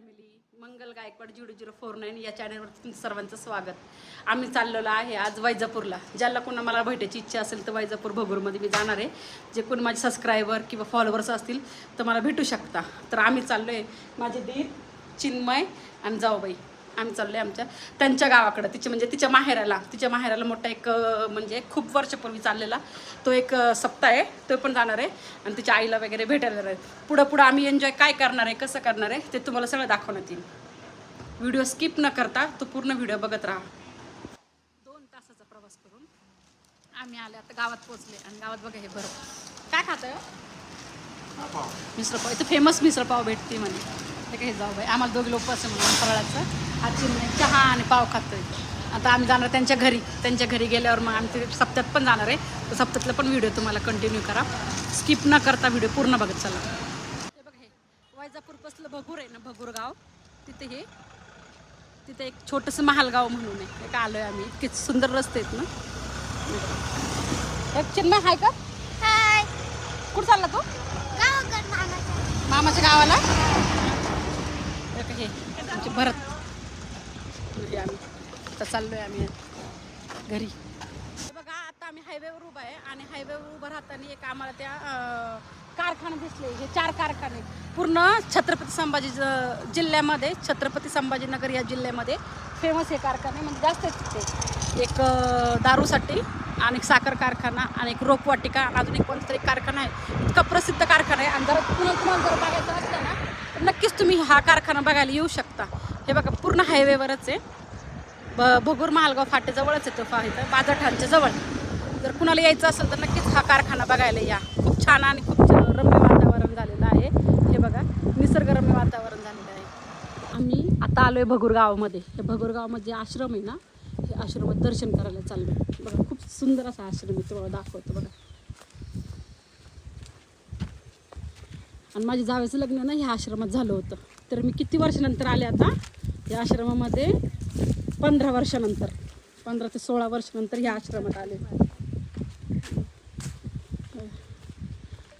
Family Mangal Gaikwad zero zero four nine या चॅनलवर तुमचं सर्वांचं स्वागत. आम्ही चाललेलो आहे आज वैजापूरला. ज्याला कोणा मला भेटायची इच्छा असेल तर वैजापूर भगूरमध्ये मी जाणार आहे. जे कोण माझे सबस्क्रायबर किंवा फॉलोअर्स असतील तर मला भेटू शकता. तर आम्ही चाललो आहे माझे दीर चिन्मय आणि जाऊबाई. आम्ही चाललो आहे आमच्या त्यांच्या गावाकडं तिच्या म्हणजे तिच्या माहेराला तिच्या माहेराला मोठा एक म्हणजे खूप वर्षापूर्वी चाललेला. तो एक सप्ताह आहे तो पण जाणार आहे. आणि तिच्या आईला वगैरे भेटायला जाणार आहे. पुढं पुढं आम्ही एन्जॉय काय करणार आहे कसं करणार आहे ते तुम्हाला सगळं दाखवण्यात येईल. व्हिडिओ स्किप न करता तो पूर्ण व्हिडिओ बघत राहा. दोन तासाचा प्रवास करून आम्ही आले आता गावात पोहोचले आणि गावात बघा हे बरं काय खात आहे मिसळ पाव. इथं फेमस मिसळ पाव भेटते ते काही जाऊ बाई. आम्हाला दोघे लोक असं म्हणून फराळाचं. आज चिमणे चहा आणि पाव खातोय. आता आम्ही जाणार त्यांच्या घरी. त्यांच्या घरी गेल्यावर मग आम्ही ते सप्त्यात पण जाणार आहे. तर सप्त्यातला पण व्हिडिओ तुम्हाला कंटिन्यू करा. स्किप न करता व्हिडिओ पूर्ण बघत चला. हे बघा हे. वैजापूरपासलं भगूर आहे ना भगूर गाव. तिथे हे. तिथे एक छोटंसं महालगाव म्हणून आहे. एक आलोय आम्ही. इतके सुंदर रस्ते आहेत ना. एक चिन्मय आहे का? हाय. कुठं चालला तो? मामाच्या गावाला? हे आमचे भरत. हे आम्ही. आता चाललोय आम्ही घरी. बघा आता आम्ही हायवेवर उभा आहे आणि हायवेवर उभं राहताना एक आम्हाला त्या कारखाना कारखाने दिसले. हे चार कारखाने पूर्ण छत्रपती संभाजी जिल्ह्यामध्ये छत्रपती संभाजीनगर या जिल्ह्यामध्ये फेमस हे कारखाने म्हणजे जास्त तिथे. एक दारूसाठी आणि एक साखर कारखाना आणि एक रोपवाटिका आणि अजून एक कोणतरी कारखाना आहे. इतका प्रसिद्ध कारखाना आहे. आणि जर पुन्हा तुम्हाला जर बघायचं तर नक्कीच तुम्ही हा कारखाना बघायला येऊ शकता. हे बघा पूर्ण हायवेवरच आहे. ब भगूर महालगाव फाटेजवळच आहे तो फा इथं बाजारठाणच्या जवळ. जर कुणाला यायचं असेल तर नक्कीच हा कारखाना बघायला या. खूप छान आणि खूप छ- रम्य वातावरण झालेलं आहे. हे बघा निसर्गरम्य वातावरण झालेलं आहे. आम्ही आता आलोय भगूर गावामध्ये. हे भगूर गावामध्ये आश्रम आहे ना हे आश्रमात दर्शन करायला चाललो बघा खूप सुंदर असा आश्रम आहे तुम्हाला दाखवतो बघा. आणि माझ्या जावेचं लग्न ना ह्या आश्रमात झालं होतं. तर मी किती वर्षानंतर आले आता? या आश्रमामध्ये पंधरा वर्षानंतर पंधरा ते सोळा वर्षानंतर ह्या आश्रमात आले.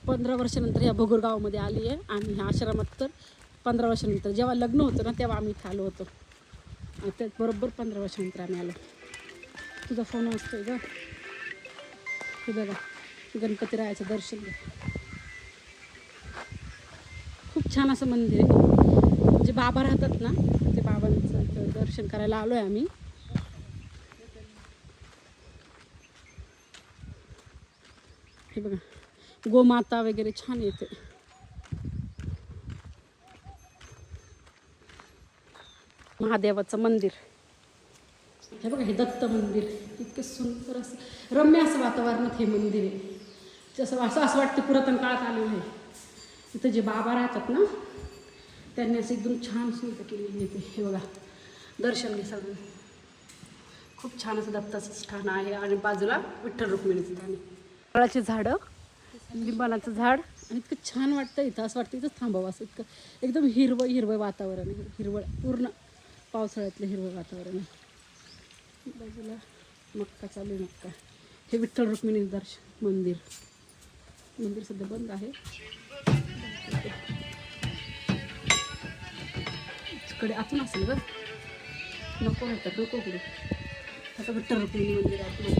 पंधरा वर्षानंतर ह्या भगूर गावामध्ये आली आहे आणि ह्या आश्रमात तर पंधरा वर्षानंतर जेव्हा लग्न होतं ना तेव्हा आम्ही इथे आलो होतो. आणि त्यात बरोबर पंधरा वर्षानंतर आम्ही आलो. तुझा फोन असतोय ग? हे बघा गणपतीरायाचं दर्शन घ्या खूप छान असं मंदिर आहे. जे बाबा राहतात ना ते बाबांचं दर्शन करायला आलो आहे आम्ही. हे बघा गोमाता वगैरे छान येते. महादेवाचं मंदिर. हे बघा हे दत्त मंदिर. इतकं सुंदर असं रम्य असं वातावरणात हे मंदिर आहे. जसं असं असं वाटतं पुरातन काळात आलेलं आहे. इथं जे बाबा राहतात ना त्यांनी असं एकदम छान सुविधा केलेली आहे हे बघा दर्शन घे सगळं. खूप छान असं दत्ताचं स्थान आहे आणि बाजूला विठ्ठल रुक्मिणीचं स्थान आहे. फळाची झाडं लिंबाणाचं झाड. आणि इतकं छान वाटतं इथं असं वाटतं इथंच थांबावं असं इतकं एकदम हिरवं हिरवं वातावरण आहे. हिरवळ पूर्ण पावसाळ्यातलं हिरवं वातावरण आहे. बाजूला मक्का चालू आहे मक्का. हे विठ्ठल रुक्मिणी दर्शन मंदिर. मंदिर सध्या बंद आहे. इकडे आतून असेल ग नको होतं नको कुठे आता विठ्ठल रुक्मिणी मंदिर आहे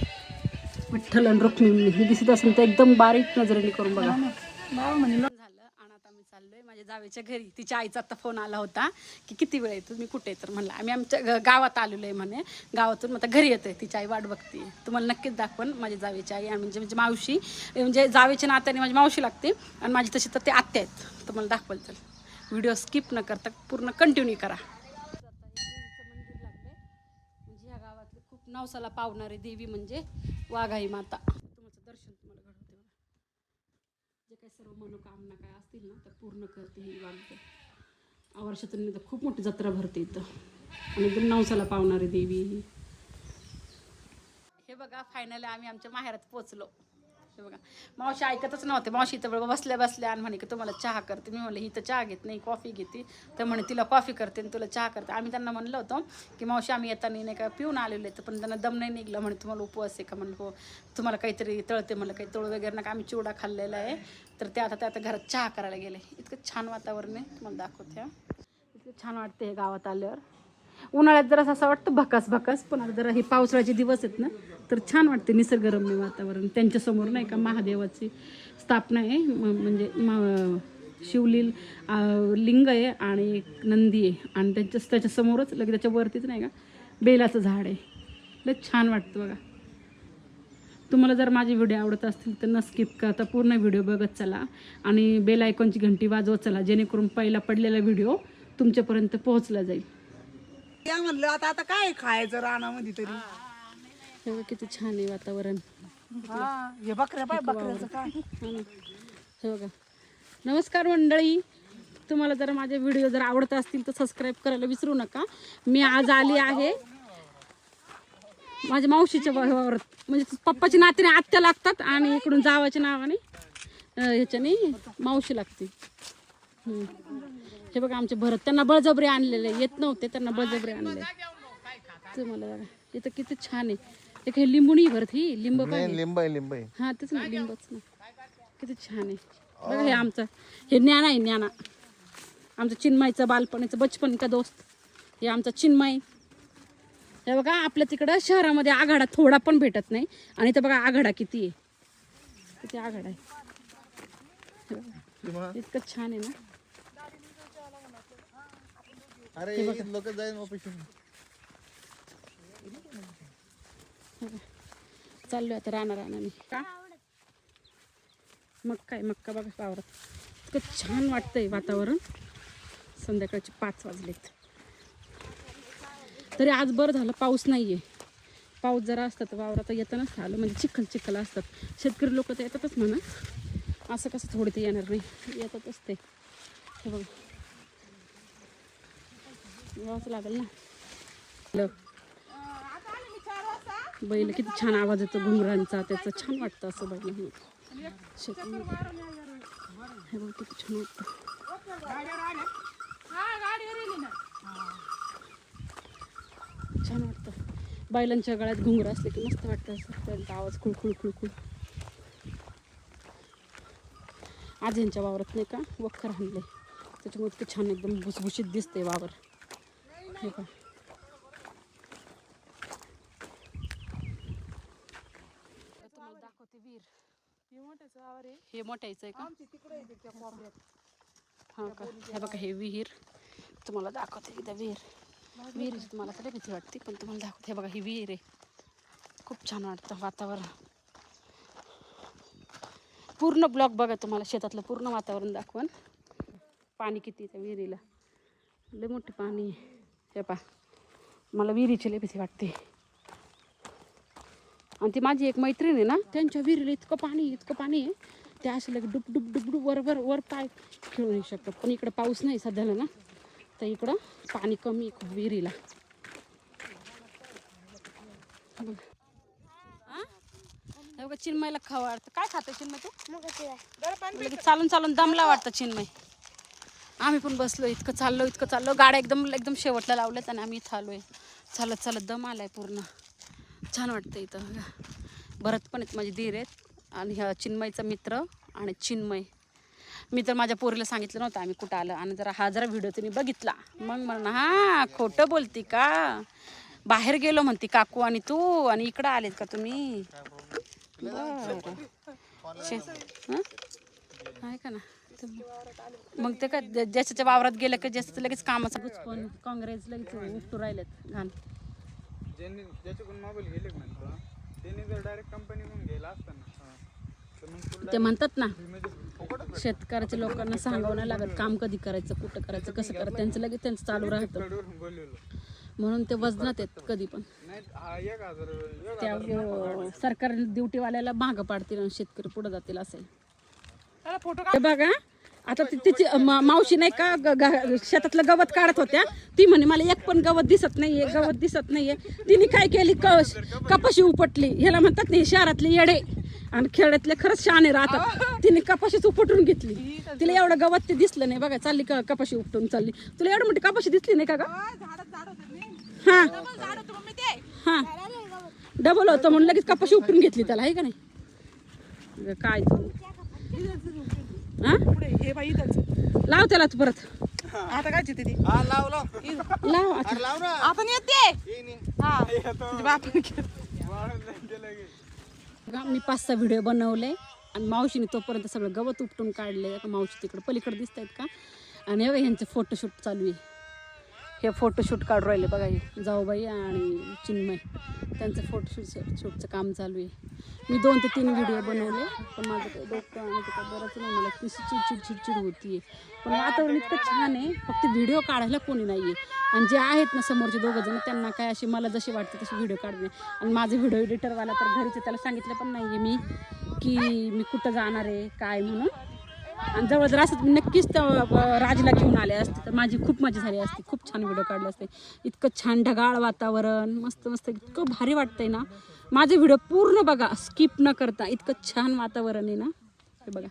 विठ्ठल आणि रुक्मिणी हे दिसत असेल तर एकदम बारीक नजरेने करून बघा. झालं आणि आता आम्ही चाललोय. माझ्या जावेच्या घरी तिच्या आईचा आता फोन आला होता की किती वेळ येतो मी कुठे तर म्हणलं आम्ही आमच्या ग- गावात आलेलो आहे म्हणे. गावातून आता घरी येते तिची आई वाट बघते. तुम्हाला नक्कीच दाखवण माझी जावेची आई आणि म्हणजे म्हणजे मावशी. म्हणजे जावेच्या नात्याने माझी मावशी लागते आणि माझी तशी तर ते आत्या आहेत. तुम्हाला मला दाखवाल चल. व्हिडिओ स्किप न करता पूर्ण कंटिन्यू करा. म्हणजे ह्या गावातली खूप नवसाला पावणारी देवी म्हणजे वाघाई माता तुमचं दर्शन तुम्हाला घडवते बघा. जे काही सर्व मनोकामना काय असतील ना त्या पूर्ण करते ही वाघ वर्षातून तर खूप मोठी जत्रा भरते इथं. आणि एकदम नवसाला पावणारी देवी हे. बघा फायनली आम्ही आमच्या माहेरात पोचलो. हे बघा. मावशी ऐकतच नव्हते. मावशी तर बघा बसल्या बसल्या आणि म्हणे की तुम्हाला चहा करते. मी म्हणलं ही तर चहा घेत नाही कॉफी घेते. तर म्हणे तिला कॉफी करते आणि तुला चहा करते. आम्ही त्यांना म्हणलं होतं की मावशी आम्ही येताना नाही का पिऊन आलेलो आहे पण त्यांना दम नाही निघलं. म्हणे तुम्हाला उपवास आहे का? म्हणलं हो. तुम्हाला काहीतरी तळते. म्हणलं काही तळू वगैरे नका आम्ही चिवडा खाल्लेला आहे. तर ते आता ते आता घरात चहा करायला गेले. इतकं छान वातावरण आहे. तुम्हाला दाखवते इतकं छान वाटते हे गावात आल्यावर. उन्हाळ्यात जरा असं वाटतं भकास भकास पण आता जरा हे पावसाळ्याचे दिवस आहेत ना तर छान वाटते निसर्गरम्य वातावरण. त्यांच्यासमोर नाही का महादेवाची स्थापना आहे म्हणजे म- शिवलील लिंग आहे आणि एक नंदी आहे. आणि त्यांच्या त्याच्यासमोरच लगेच त्याच्यावरतीच नाही का बेलाचं झाड आहे. लय छान वाटतं बघा. तुम्हाला जर माझे व्हिडिओ आवडत असतील तर न स्किप करता पूर्ण व्हिडिओ बघत चला आणि बेल आयकॉनची घंटी वाजवत चला जेणेकरून पहिला पडलेला व्हिडिओ तुमच्यापर्यंत पोहोचला जाईल. या म्हणलं आता आता काय खायचं रानामध्ये तरी? हे बघा किती छान आहे वातावरण. हा हे बकऱ्या पाय बकऱ्याचं काय? हा ना. हे बघा. नमस्कार मंडळी. तुम्हाला जर माझे व्हिडिओ जर आवडत असतील तर सबस्क्राईब करायला विसरू नका. मी आज आली आहे माझ्या मावशीच्या वावरात. म्हणजे पप्पाची नातीने आत्या लागतात आणि इकडून जावाच्या नावाने अं, ह्याच्याने मावशी लागते. हम्म. हे बघा आमचे भरत. त्यांना बळजबरी आणलेले येत नव्हते त्यांना बळजबरी आणले तुम्हाला बघा. इथं किती छान आहे. ते काही लिंबुणी भरत ही लिंब पाहिजे. लिंब आहे लिंब आहे. हा तेच ना लिंबच ना. किती छान आहे. बघा हे आमचं. हे ज्ञान आहे ज्ञाना. आमचं चिन्मयचं बालपणीचं बचपन का दोस्त? हे आमचं चिन्मय. हे बघा आपल्या तिकडं शहरामध्ये आघाडा थोडा पण भेटत नाही. आणि इथं बघा आघाडा किती आहे. किती आघाडा आहे. हे. इतकं छान आहे ना. अरे लोक जाईन ऑपरेशन चाललोय आता राहणार राहणार का? मक्का आहे मक्का बघा वावरात. इतकं छान वाटतंय वातावरण. संध्याकाळचे पाच वाजलेत. तरी आज बरं झालं पाऊस नाही आहे पाऊस जरा असतात तर वावरात येतानाच आलं म्हणजे चिखल चिखल असतात. शेतकरी लोक तर येतातच म्हणा. असं कसं थोडी ते येणार नाही. येतातच ते. हे बघा. यावंच लागेल ना. हॅलो बैल किती छान आवाज येतो घुंगरांचा त्याचं छान वाटतं असं बैल म्हणून शेतामध्ये हे बघ किती छान वाटतं. छान वाटतं. बैलांच्या गळ्यात घुंगर असले की मस्त वाटतं असं. त्यांचा आवाज खुळखुळ खुळखुळ आज यांच्या वावरात नाही का? वखर आणले त्याच्यामुळे ते छान एकदम भुसभुशीत दिसते वावर. तुम्हाला दाखवते वीर हे मोठ्याचं आहे का हा का हे बघा हे विहीर. तुम्हाला दाखवते एकदा विहीर. विहीर तुम्हाला तरी भीती वाटते पण तुम्हाला दाखवते हे बघा ही विहीर आहे. खूप छान वाटतं वातावरण. पूर्ण ब्लॉक बघा तुम्हाला शेतातलं पूर्ण वातावरण दाखवण पाणी किती त्या विहिरीला. लय मोठे पाणी. आहे हे पा मला विहिरीची लय वाटते. आणि ती माझी एक मैत्रीण आहे ना त्यांच्या विहिरीला इतकं पाणी इतकं पाणी आहे. ते असे लगे डुब डुब डुब डुब वर वर वर पाय खेळून येऊ शकतात पण इकडं पाऊस नाही सध्याला ना तर इकडं पाणी कमी आहे खूप विहिरीला. चिन्मयला खावं वाटतं. काय खातं चिन्मय तू? चालून चालून दमला वाटतं चिन्मय. आम्ही पण बसलो इतकं चाललो इतकं चाललो. गाड्या एकदम एकदम शेवटला लावल्यात आणि आम्ही इथं आलोय. चालत चालत दम आलाय पूर्ण. छान वाटतं इथं. भरत पण आहेत माझे धीर आहेत. आणि ह्या चिन्मयचा मित्र आणि चिन्मय. मी तर माझ्या पोरीला सांगितलं नव्हतं आम्ही कुठं आलं. आणि जरा हा जरा व्हिडिओ तिने बघितला. मग म्हणणं हा खोटं बोलती का? बाहेर गेलो म्हणती काकू आणि तू. आणि इकडं आलेत का तुम्ही? बरं? आहे का ना? मग ते काय ज्या- ज्याच्या वावरात गेलं की ज्याचं लगेच कामाचं पण काँग्रेस लगेच उपटू राहिलेत घाण. ज्यांनी ज्याच्याकडून मोबाईल गेले का नाही थोडा त्यांनी जर डायरेक्ट कंपनीकडून गेला असता ना तर मग तुला ते म्हणतात ना म्हणजे शेतकऱ्याच्या लोकांना सांगावं नाही लागत काम कधी करायचं कुठं करायचं कसं करायचं त्यांचं लगेच त्यांचं चालू राहतं. म्हणून ते वजनात आहेत कधी पण. हा त्या सरकार ड्युटीवाल्याला मागं पाडतील आणि शेतकरी पुढे जातील असं आहे. हे बघा. आता ती- तिची मा- मावशी नाही का ग- ग- शेतातलं गवत काढत होत्या. ती म्हणे मला एक पण गवत दिसत नाहीये गवत दिसत नाहीये. तिने काय केली? कश कपाशी उपटली. ह्याला म्हणतात नाही शहरातले येडे आणि खेड्यातले खरंच शहाणे राहतात. तिने कपाशीच उपटून घेतली. तिला एवढं गवत ते दिसलं नाही. बघा चालली का कपाशी उपटून चालली. तुला एवढं मोठी कपाशी दिसली नाही का ग? हा. हा. डबल होतं म्हणून लगेच कपाशी उपटून घेतली त्याला आहे का नाही? काय तू? पुढे हे बाई इथंच. लाव त्याला तू परत. आता काय चिती ती? हा लाव लाव. लाव आता. अरे लाव ना. आपण येते. येईन, येईन. हा. तुझ्या बापाने केलं. वाळून जाईन ते लगेच. बघा, मी पाच सहा व्हिडिओ बनवले आणि मावशीने तोपर्यंत सगळं गवत उपटून काढले. का मावशी तिकडे पलीकडे दिसत आहेत का? आणि हे बघा ह्यांचं फोटोशूट चालू आहे. हे फोटोशूट काढू राहिले बघा हे. जाऊबाई आणि चिन्मय. त्यांचं फोटोशूट शूटचं काम चालू आहे. मी दोन ते तीन व्हिडिओ बनवले पण माझं काही डोकं आणि ते बरंच नाही. मला कशी चिडचिड चिडचिड होती पण वातावरण इतकं छान आहे. फक्त व्हिडिओ काढायला कोणी नाही आहे आणि जे आहेत ना समोरचे दोघं जण त्यांना काय असे मला जसे वाटते तसे व्हिडिओ काढणे. आणि माझे व्हिडिओ एडिटरवाला तर घरीचे त्याला सांगितलं पण नाही आहे मी की मी कुठं जाणार आहे काय म्हणून. आणि जवळ जर असत नक्कीच राजला घेऊन आले असते. तर माझी खूप मजा झाली असते. खूप छान व्हिडिओ काढले असते. इतकं छान ढगाळ वातावरण मस्त मस्त इतकं भारी वाटतंय ना. माझे व्हिडिओ पूर्ण बघा. स्किप न करता. इतकं छान वातावरण आहे ना. हे बघा.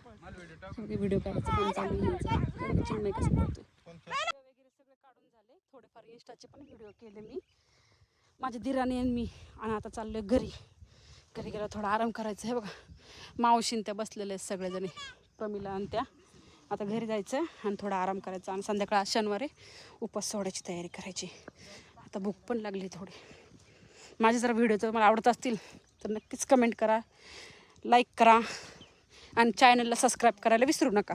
व्हिडिओ काढायचं पण चालू आहे. कसं वगैरे काढून झाले थोडेफार इंस्टाचे पण व्हिडिओ केले मी. माझ्या दिराने मी आणि आता चाललोय घरी. घरी गेला थोडा आराम करायचा आहे. बघा. मावशीन त्या बसलेल्या आहेत सगळेजणी. प्रमिला आणि त्या. आता घरी जायचं आणि थोडा आराम करायचा आणि संध्याकाळ शनिवारी उपास सोडायची तयारी करायची. आता भूक पण लागली थोडी. माझे जर व्हिडिओ जर मला आवडत असतील तर नक्कीच कमेंट करा लाईक करा आणि चॅनलला सबस्क्राईब करायला विसरू नका.